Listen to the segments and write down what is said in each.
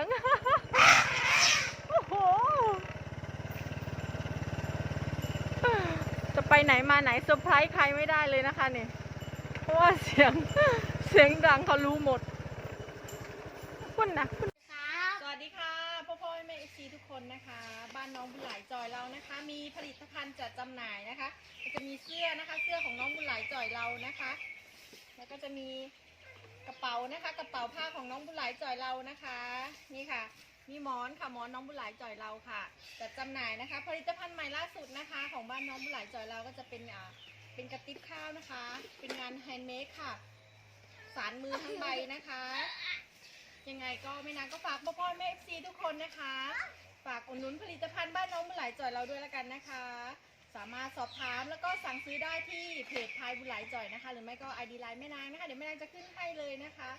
ยง โอ้โห จะไปไหนมาไหนเซอร์ไพรส์ใครไม่ได้เลยนะคะเนี่ย เพราะว่าเสียง เสียงดังเขารู้หมดคุณนะคุณคสวัสดีค่ะพ่อพ่อแม่เอซีทุกคนนะคะ บ้านน้องบุญหลายจอยเรานะคะ มีผลิตภัณฑ์จัดจำหน่ายนะคะ จะมีเสื้อนะคะ เสื้อของน้องบุญหลายจอยเรานะคะ แล้วก็จะมี กระเป๋านะคะ กระเป๋าผ้าของน้องบุหลายจอยเรานะคะ นี่ค่ะ มีหมอนค่ะหมอนน้องบุหลายจอยเราค่ะจัดจำหน่ายนะคะ ผลิตภัณฑ์ใหม่ล่าสุดนะคะ ของบ้านน้องบุหลายจอยเราก็จะเป็นอ่าเป็นกระติบข้าวนะคะ เป็นงานแฮนด์เมดค่ะ สารมือทั้งใบนะคะ ยังไงก็ไม่นานก็ฝากพ่อพ่อแม่เอฟซีทุกคนนะคะ ฝากอุดหนุนผลิตภัณฑ์บ้านน้องบุหลายจ่อยเราด้วยล้วกันนะคะ สามารถสอบถามแล้วก็สั่งซื้อได้ที่เพจพายบุหลายจ่อยนะคะ หรือไม่ก็ไอดีไลน์แม่นางนะคะ เดี๋ยวแม่นางจะขึ้นให้เลยนะคะ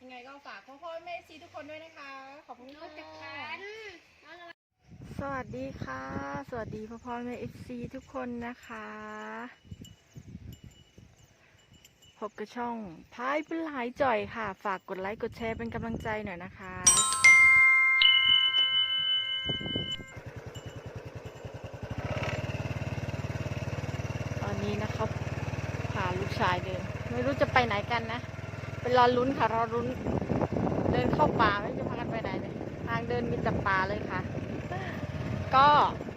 ยังไงก็ฝากพ่อพ่อแม่ซีทุกคนด้วยนะคะ ขอบคุณน้องจักค่ะรันสวัสดีค่ะ สวัสดีพ่อพ่อแม่เอฟซีทุกคนนะคะ พบกับช่องพายบุหลายจ่อยค่ะ ฝากกดไลค์กดแชร์เป็นกำลังใจหน่อยนะคะ ตอนนี้นะครับพาลูก ชายเดิน ไม่รู้จะไปไหนกันนะ เป็นรอลุ้นค่ะ รอลุ้น เดินเข้าป่าไม่รู้จะพากันไปไหนเลย ทางเดินมีแต่ป่าเลยค่ะ ก็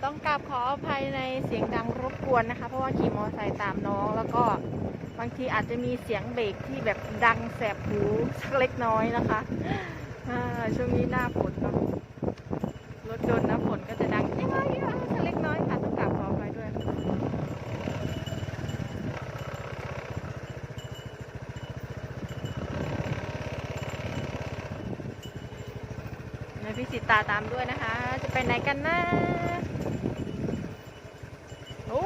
ต้องกราบขออภัยในเสียงดังรบกวนนะคะ เพราะว่าขี่มอเตอร์ไซค์ตามน้อง แล้วก็บางทีอาจจะมีเสียงเบรกที่แบบดังแสบหูสักเล็กน้อยนะคะช่วงนี้หน้าฝนเนาะรถยนต์นะฝนก็จะดังยิ่งๆยิ่งๆสักเล็กน้อยค่ะต้องกราบขออภัยด้วย ในพี่สิตาตามด้วยนะคะ จะไปไหนกันนะโอ้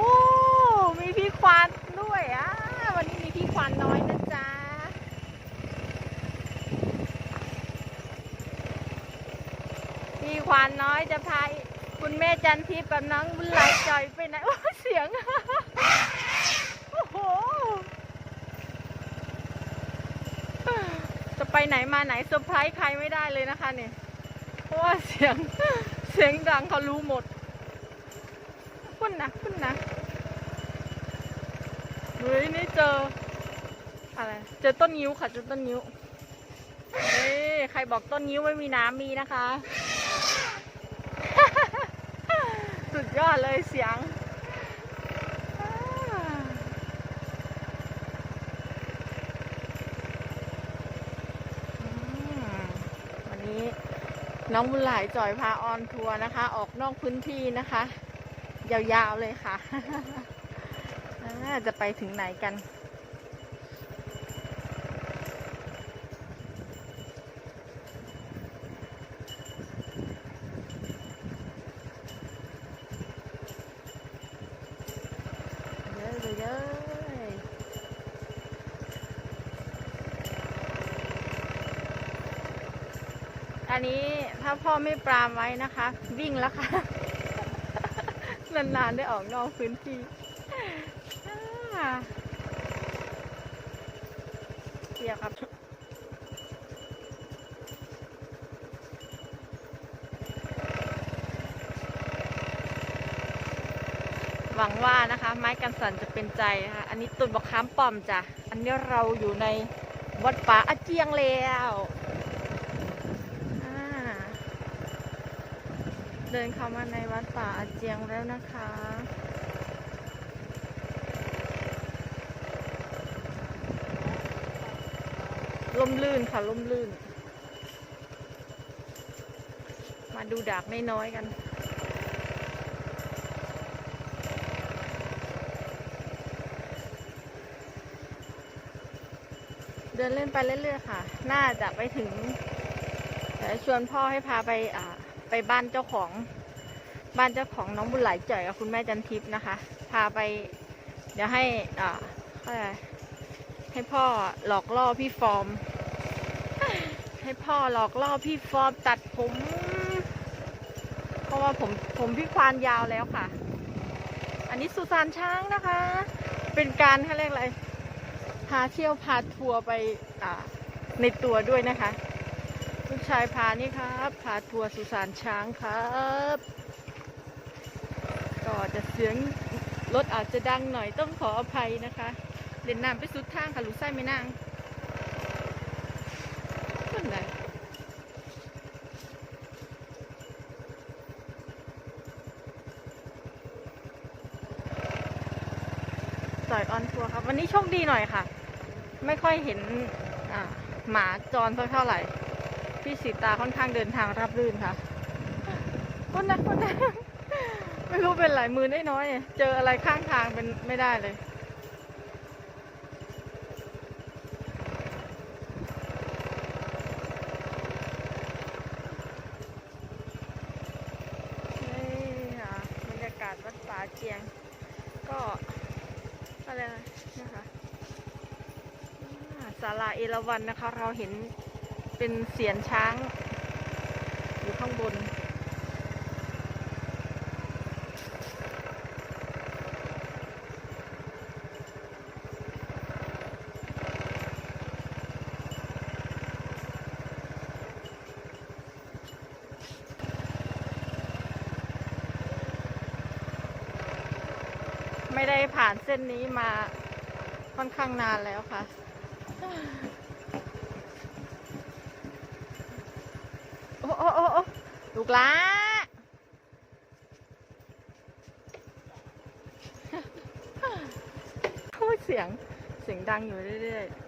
มีพี่ควานด้วยอะวันนี้มีพี่ควานน้อยนะจ๊ะพี่ควานน้อยจะพาคุณแม่จันทิพย์กับน้องบุญไหลจอยไปไหนโอ้เสียงโอ้โหจะไปไหนมาไหนเซอร์ไพรส์ใครไม่ได้เลยนะคะเนี่ย ราะว่าเสียงเสียงดังเขารู้หมดพุ่นนะคุณนะเฮ้ยนี่เจออะไรเจอต้นนิ้วค่ะเจอต้นนิ้วเฮ้ยใครบอกต้นนิ้วไม่มีน้ำมีนะคะ สุดยอดเลยเสียงอ่าอืมวันนี้ น้องบุญหลายจ่อยพาออนทัวร์นะคะ ออกนอกพื้นที่นะคะ ยาวๆเลยค่ะ จะไปถึงไหนกัน อันนี้ถ้าพ่อไม่ปรามไว้นะคะ วิ่งแล้วค่ะ นานๆได้ออกนอกพื้นที่อ่าเกี่ยวครับหวังว่านะคะ ไม้กันสันจะเป็นใจนะคะ อันนี้ตุนบักค้ามป้อมจ้ะ อันนี้เราอยู่ในวัดป่าอาเจียงแล้วอ่า เดินเข้ามาในวัดป่าอาเจียงแล้วนะคะล่มลื่นค่ะล่มลื่น มาดูดาบไม่น้อยกันเดินเล่นไปเรื่อยๆค่ะ น่าจะไปถึงเดี๋ยวชวนพ่อให้พาไปอ่า ไปบ้านเจ้าของ บ้านเจ้าของน้องบุญไหลจ่อยกับคุณแม่จันทิพย์นะคะ พาไป เดี๋ยวให้อ่าให้พ่อหลอกล่อพี่ฟอร์ม ให้พ่อหลอกล่อพี่ฟอร์มตัดผม เพราะว่าผมผมพี่ควานยาวแล้วค่ะ อันนี้สุสานช้างนะคะ เป็นการเขาเรียกอะไรพาเที่ยวพาทัวร์ไปอ่าในตัวด้วยนะคะ ชายพานี่ครับพาทัวร์สุสานช้างครับ ก็จะเสียงรถอาจจะดังหน่อยต้องขออภัยนะคะเด่นน้ำไปสุดทางค่ะลูกไส้ไม่นั่งคนไหนต่อยออนทัวร์ครับ วันนี้โชคดีหน่อยค่ะ ไม่ค่อยเห็นหมาจรสักเท่าไหร่ พี่สีตาค่อนข้างเดินทางรับรื่นค่ะคนนะคนนะไม่รู้เป็นไรมือได้น้อยๆเนี่ยเจออะไรข้างทางเป็นไม่ได้เลย นี่ค่ะบรรยากาศวัดป่าเจียง ก็อะไรนะนะคะอ่าศาลาเอราวันนะคะ เราเห็น เป็นเสียนช้าง อยู่ข้างบน ไม่ได้ผ่านเส้นนี้มาค่อนข้างนานแล้วค่ะ โอ้โอ้โอ้โอ้ลู กล้าโอ้เสียง เสียงดังอยู่เรื่อยๆ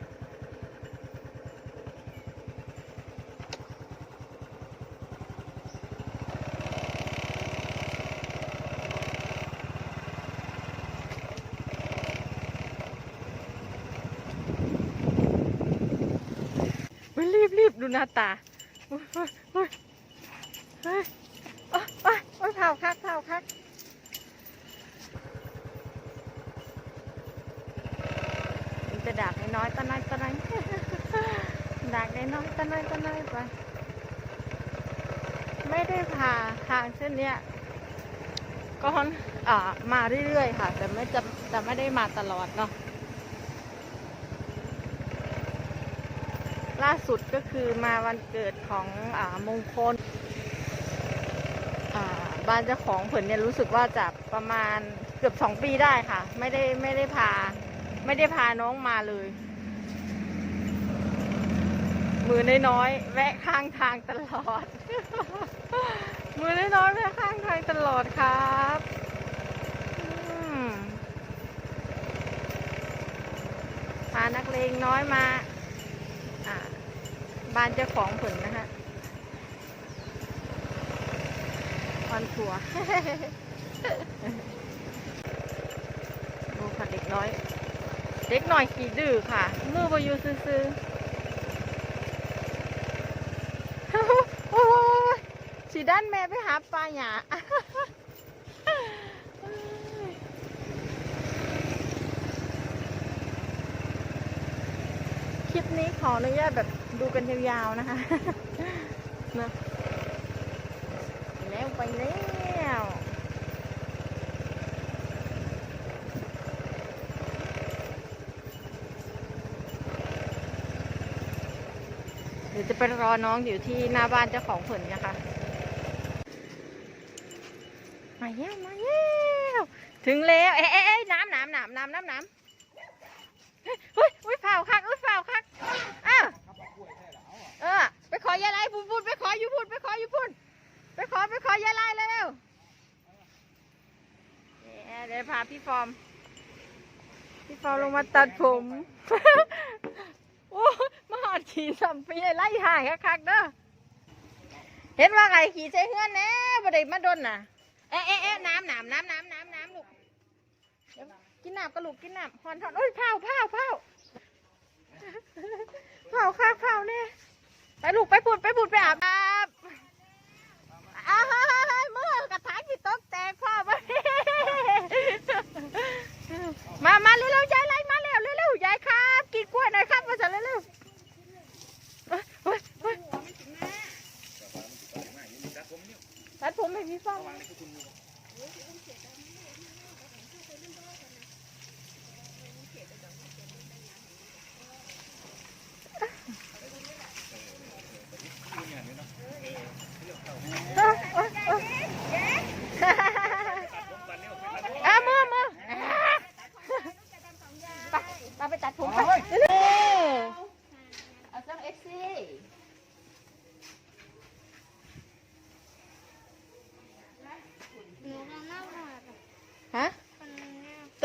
รีบรีบดูหน้าตา โอ้ยโอ้ยโอ้ยเฮ้ยโอ้เผาคักเผาคักมันจะดักน้อยตะน้อยตะน้อยดักน้อยตะน้อยตะน้อยไปไม่ได้พาทางเส้นเนี้ยก็อนอ่ามาเรื่อยๆค่ะ แต่ไม่จะแต่ไม่ได้มาตลอดเนาะล่าสุดก็คือมาวันเกิดของอ่ามงคล บ้านเจ้าของเผินเนี่ยรู้สึกว่าจะประมาณเกือบสองปีได้ค่ะ ไม่ได้ไม่ได้พา ไม่ได้พาน้องมาเลย มือน้อยๆแวะข้างทางตลอด มือน้อยๆแวะข้างทางตลอดครับพานักเลงน้อยมา บ้านเจ้าของผลนะฮะ วันทัวร์ดูค่ะเด็กน้อย เด็กหน่อยขี่ดื้อค่ะ มือบอยู่ซื่อโอ้ยสีด้านแม่ไปหาปลาหยาคลิปนี้ขออนุญาตแบบดูกันยาวๆนะคะนะ ไปแล้วไปแล้วเดี๋ยวจะไปรอน้องอยู่ที่หน้าบ้านเจ้าของผลนะคะ มาแล้วมาแล้วถึงแล้ว เอ๊ะน้ำน้ำน้ำน้ำน้ำน้ำเฮ้ยเฮ้ยเผาคักเฮ้ยเผาคักอ้าวเออไปขอยายไรพูดพูดไปขออยู่พูดไปขออยู่พูด ไปขอไปขอยายไรเร็วๆเอ๊ะเดี๋ยวพาพี่ฟอร์มพี่ฟอร์มลงมาตัดผม โอ้มาหอดขี่สัมปีไล่ห่างคักๆเด้อ เห็นว่าไงขี่ใช้เฮือนแน่บ่ได้มาดนน่ะ เอ๊ะเอ๊ะเอ๊ะน้ำน้ำน้ำน้ำน้ำน้ำลูกเดี๋ยวกินน้ำก็ลูกกินน้ำหอนทอนโอ้ยเผาเผาเผาเผาคักเผาเนี่ยไปลูกไปปุดไปปุดไปอาบน้ำอ้าวเฮ้ยเฮ้ยเฮ้ยมือกระถางที่ตกแตกพ่อมา มามาเร็วๆยายไล่มาเร็วเร็วๆยายครับกินกล้วยหน่อยครับมาสั่นเร็วๆเฮ้ยเฮ้ยเฮ้ยตัดผมให้พี่ฟ้อง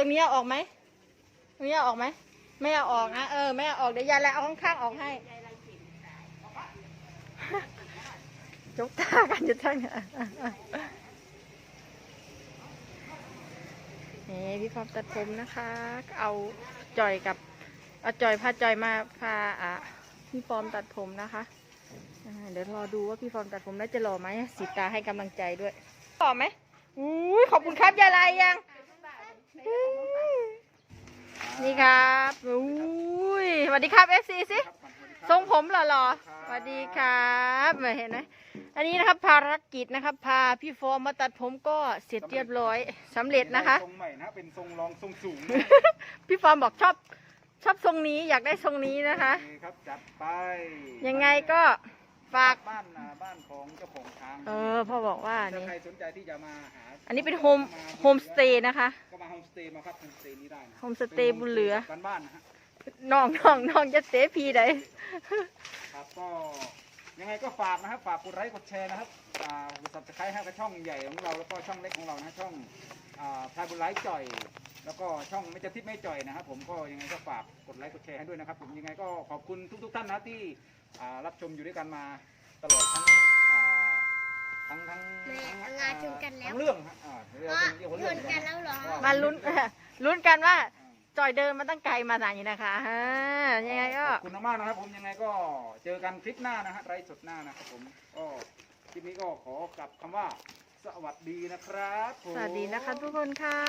รงนี้เอาออกไหมตรงนี้เอาออกไหมไม่เอาออกนะเออไม่เอาออกเดี๋ยวยายแล้วเอาข้างๆออกให้จกตากันอยู่ทั้งนี่พี่พร้อมตัดผมนะคะ เอาจอยกับเอาจอยพาจอยมาพาอะพี่ฟอมตัดผมนะคะเดี๋ยวรอดูว่าพี่ฟอมตัดผมแล้วจะหล่อไหมสีตาให้กำลังใจด้วยหล่อไหมอุ้ยขอบคุณครับยายลายยัง นี่ครับอุ้ยสวัสดีครับเอฟซีสิทรงผมหล่อๆสวัสดีครับมาเห็นไหมอันนี้นะครับภารกิจนะครับ พาพี่ฟอร์มมาตัดผมก็เสร็จเรียบร้อยสำเร็จนะคะทรงใหม่นะเป็นทรงรองทรงสูงนะพี่ฟอร์มบอกชอบชอบทรงนี้อยากได้ทรงนี้นะคะโอเคครับจัดไปยังไงก็ ฝาก บ้านอ่าบ้านของเจ้าของช้างเออพ่อบอกว่าถ้านี่ ใครสนใจที่จะมาหาอันนี้เป็นโฮมโฮมสเตย์นะคะ ก็มาโฮมสเตย์มาพักโฮมสเตย์นี้ได้นะโฮมสเตย์บุญเหลือบ้านบ้านๆนะฮะ น้องน้องน้องจะเตะพีใดครับก็ยังไงก็ฝากนะครับ ฝากกดไลค์กดแชร์นะครับอ่ากดซับสไครต์ให้กับช่องใหญ่ของเราแล้วก็ช่องเล็กของเรานะช่องอ่าพายบุญไลค์จ่อย แล้วก็ช่องไม่จะทิพย์ไม่จ่อยนะครับ ผมก็ยังไงก็ฝากกดไลค์กดแชร์ให้ด้วยนะครับ ผมยังไงก็ขอบคุณทุก ๆ ท่านนะที่อ่ารับชมอยู่ด้วยกันมาตลอดทั้งอ่าทั้งทั้งแม่ทั้งเอางานชนกันแล้ว ทั้งเรื่องฮะอ่าเรียกก็ว่าเรียกว่าชเรื่องนกันแล้วเหรอว่ามาลุ้น ลุ้นกันว่าอ่าจอยเดินมาตั้งไกลมาไหนนะคะอ่ายังไงก็ ขอบคุณมากๆนะครับผมยังไงก็เจอกันคลิปหน้านะฮะไรสดหน้านะครับผมก็คลิปนี้ก็ขอกลับคำว่าสวัสดีนะครับผม สวัสดีนะคะทุกคนค่ะ